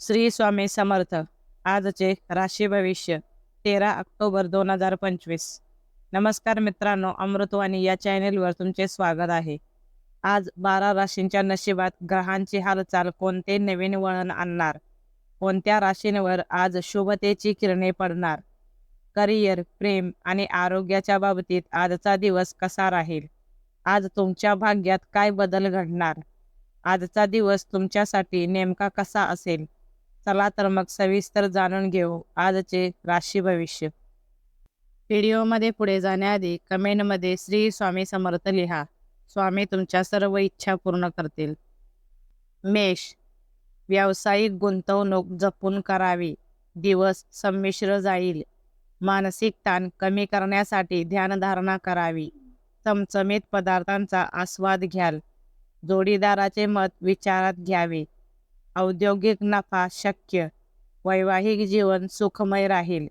श्री स्वामी समर्थ. आजचे राशी भविष्य तेरा ऑक्टोबर दोन हजार पंचवीस. नमस्कार मित्रांनो अमृतवाणी या चॅनेलवर तुमचे स्वागत आहे. आज बारा राशींच्या नशिबात ग्रहांची हालचाल कोणते नवीन वळण आणणार? कोणत्या राशींवर आज शुभतेची किरणे पडणार? करिअर प्रेम आणि आरोग्याच्या बाबतीत आजचा दिवस कसा राहील? आज तुमच्या भाग्यात काय बदल घडणार? आजचा दिवस तुमच्यासाठी नेमका कसा असेल? चला तर मग सविस्तर जाणून घेऊ आजचे राशी भविष्य. व्हिडिओमध्ये पुढे जाण्याआधी कमेंटमध्ये श्री स्वामी समर्थ लिहा. स्वामी तुमच्या सर्व इच्छा पूर्ण करतील. मेष व्यावसायिक गुंतवणूक जपून करावी. दिवस संमिश्र जाईल. मानसिक ताण कमी करण्यासाठी ध्यानधारणा करावी. चमचमीत पदार्थांचा आस्वाद घ्याल. जोडीदाराचे मत विचारात घ्यावे. औद्योगिक नफा शक्य. वैवाहिक जीवन सुखमय राहील.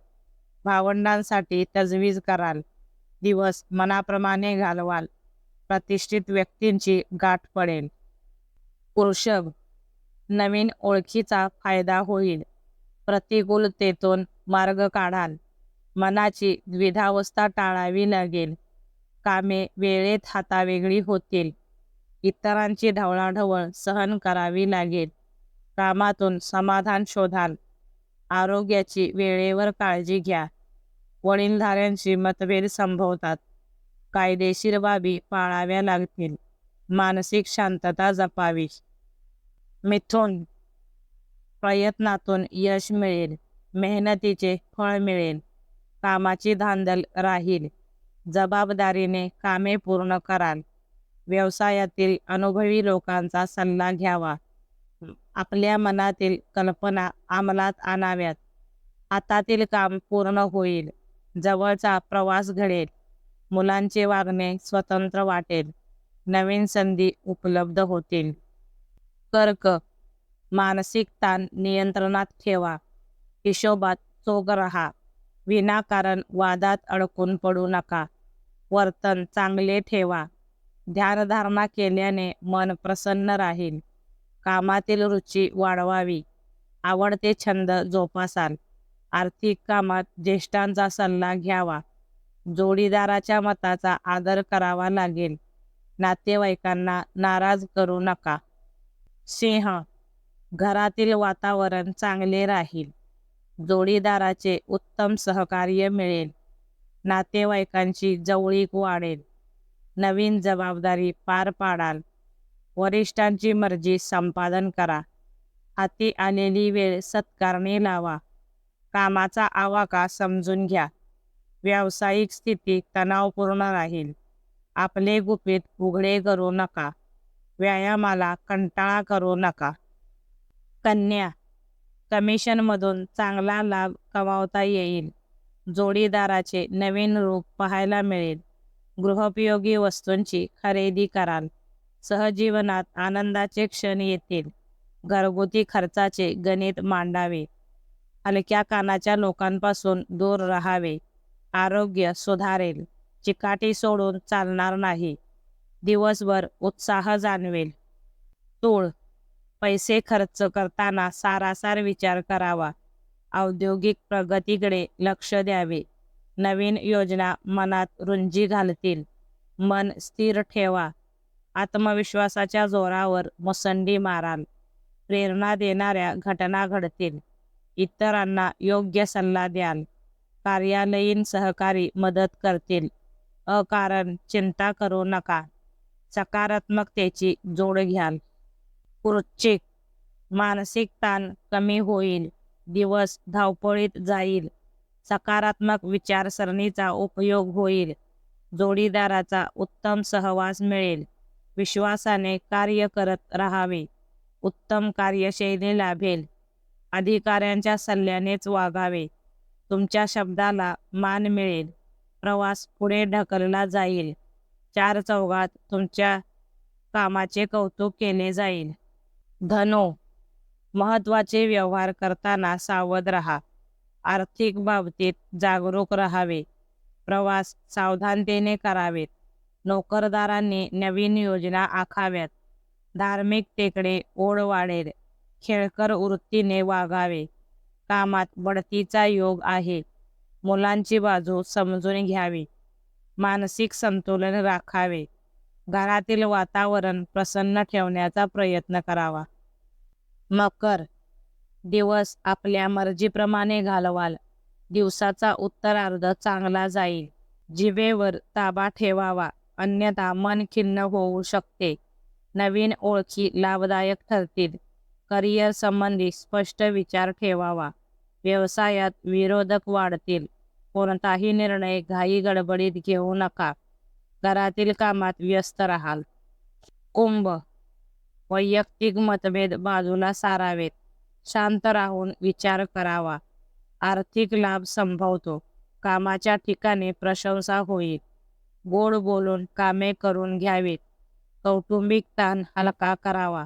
भावंडांसाठी तजवीज कराल. दिवस मनाप्रमाणे घालवाल. प्रतिष्ठित व्यक्तींची गाठ पडेल. वृषभ नवीन ओळखीचा फायदा होईल. प्रतिकूलतेतून मार्ग काढाल. मनाची द्विधावस्था टाळावी लागेल. कामे वेळेत हातावेगळी होतील. इतरांची ढवळाढवळ सहन करावी लागेल. कामातून समाधान शोधाल. आरोग्याची वेळेवर काळजी घ्या. वडीलधाऱ्यांशी मतभेद संभवतात. कायदेशीर बाबी पाळाव्या लागतील. मानसिक शांतता जपावी. मिथुन प्रयत्नातून यश मिळेल. मेहनतीचे फळ मिळेल. कामाची धांदल राहील. जबाबदारीने कामे पूर्ण कराल. व्यवसायातील अनुभवी लोकांचा सल्ला घ्यावा. आपल्या मनातील कल्पना अंमलात आणाव्यात. हातातील काम पूर्ण होईल. जवळचा प्रवास घडेल. मुलांचे वागणे स्वतंत्र वाटेल. नवीन संधी उपलब्ध होतील. कर्क मानसिक ताण नियंत्रणात ठेवा. हिशोबात चोग राहा. विनाकारण वादात अडकून पडू नका. वर्तन चांगले ठेवा. ध्यानधारणा केल्याने मन प्रसन्न राहील. कामातील रुची वाढवावी. आवडते छंद जोपासाल आर्थिक कामात ज्येष्ठांचा सल्ला घ्यावा. जोडीदाराच्या मताचा आदर करावा लागेल. नातेवाईकांना नाराज करू नका. सिंह घरातील वातावरण चांगले राहील. जोडीदाराचे उत्तम सहकार्य मिळेल. नातेवाईकांची जवळीक वाढेल. नवीन जबाबदारी पार पाडाल. वरिष्ठांची मर्जी संपादन करा. हाती आलेली वेळ सत्कारणे लावा. कामाचा आवाका समजून घ्या. व्यावसायिक स्थिती तणावपूर्ण राहील. आपले गुपित उघडे करू नका. व्यायामाला कंटाळा करू नका. कन्या कमिशनमधून चांगला लाभ कमावता येईल. जोडीदाराचे नवीन रूप पाहायला मिळेल. गृहोपयोगी वस्तूंची खरेदी कराल. सहजीवनात आनंदाचे क्षण येतील. घरगुती खर्चाचे गणित मांडावे. हलक्या कानाच्या लोकांपासून दूर राहावे. आरोग्य सुधारेल. चिकाटी सोडून चालणार नाही. दिवसभर उत्साह जाणवेल. तूळ. पैसे खर्च करताना सारासार विचार करावा. औद्योगिक प्रगतीकडे लक्ष द्यावे. नवीन योजना मनात रुंजी घालतील. मन स्थिर ठेवा. आत्मविश्वासाच्या जोरावर मुसंडी माराल. प्रेरणा देणाऱ्या घटना घडतील. इतरांना योग्य सल्ला द्याल. कार्यालयीन सहकारी मदत करतील. अकारण चिंता करू नका. सकारात्मकतेची जोड घ्याल. वृश्चिक मानसिक ताण कमी होईल. दिवस धावपळीत जाईल. सकारात्मक विचारसरणीचा उपयोग होईल. जोडीदाराचा उत्तम सहवास मिळेल. विश्वासाने कार्य करत राहावे. उत्तम कार्यशैली लाभेल. अधिकाऱ्यांच्या सल्ल्यानेच वागावे. तुमच्या शब्दाला मान मिळेल. प्रवास पुढे ढकलला जाईल. चार चौघात तुमच्या कामाचे कौतुक केले जाईल. धनो महत्त्वाचे व्यवहार करताना सावध राहा. आर्थिक बाबतीत जागरूक राहावे. प्रवास सावधानतेने करावेत. नोकरदारांनी नवीन योजना आखाव्यात. धार्मिकतेकडे ओढ वाढेल खेळकर वृत्तीने वागावे. कामात बढतीचा योग आहे. मुलांची बाजू समजून घ्यावी. मानसिक संतुलन राखावे. घरातील वातावरण प्रसन्न ठेवण्याचा प्रयत्न करावा. मकर. दिवस आपल्या मर्जीप्रमाणे घालवाल. दिवसाचा उत्तरार्ध चांगला जाईल. जिवेवर ताबा ठेवावा. अन्यथा मन खिन्न होऊ शकते. नवीन ओळखी लाभदायक ठरतील. करिअर संबंधी स्पष्ट विचार ठेवावा. व्यवसायात विरोधक वाढतील. कोणताही निर्णय घाई गडबडीत घेऊ नका. घरातील कामात व्यस्त राहाल. कुंभ. वैयक्तिक मतभेद बाजूला सारावेत. शांत राहून विचार करावा. आर्थिक लाभ संभवतो. कामाच्या ठिकाणी प्रशंसा होईल. गोड बोलून कामे करून घ्यावीत. कौटुंबिक ताण हलका करावा.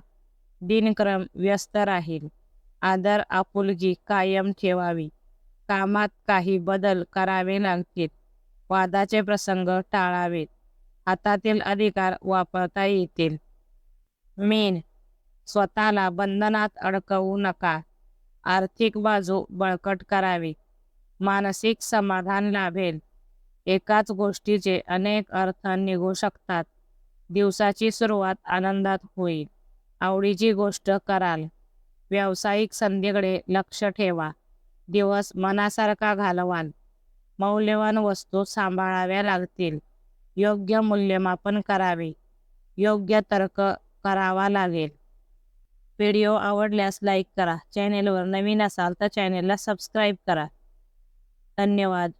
दिनक्रम व्यस्त राहील. आदर आपुलकी कायम ठेवावी. कामात काही बदल करावे लागतील. वादाचे प्रसंग टाळावेत. हातातील अधिकार वापरता येतील. मेन. स्वतःला बंधनात अडकवू नका. आर्थिक बाजू बळकट करावी. मानसिक समाधान लाभेल. एकाच गोष्टीचे अनेक अर्थ निघू शकतात. दिवसाची सुरुवात आनंदात होईल. आवडीची गोष्ट कराल. व्यावसायिक संधीकडे लक्ष ठेवा. दिवस मनासारखा घालवाल. मौल्यवान वस्तू सांभाळाव्या लागतील. योग्य मूल्यमापन करावे. योग्य तर्क करावा लागेल. व्हिडिओ आवडल्यास लाईक करा. चॅनेलवर नवीन असाल तर चॅनेलला सबस्क्राईब करा. धन्यवाद.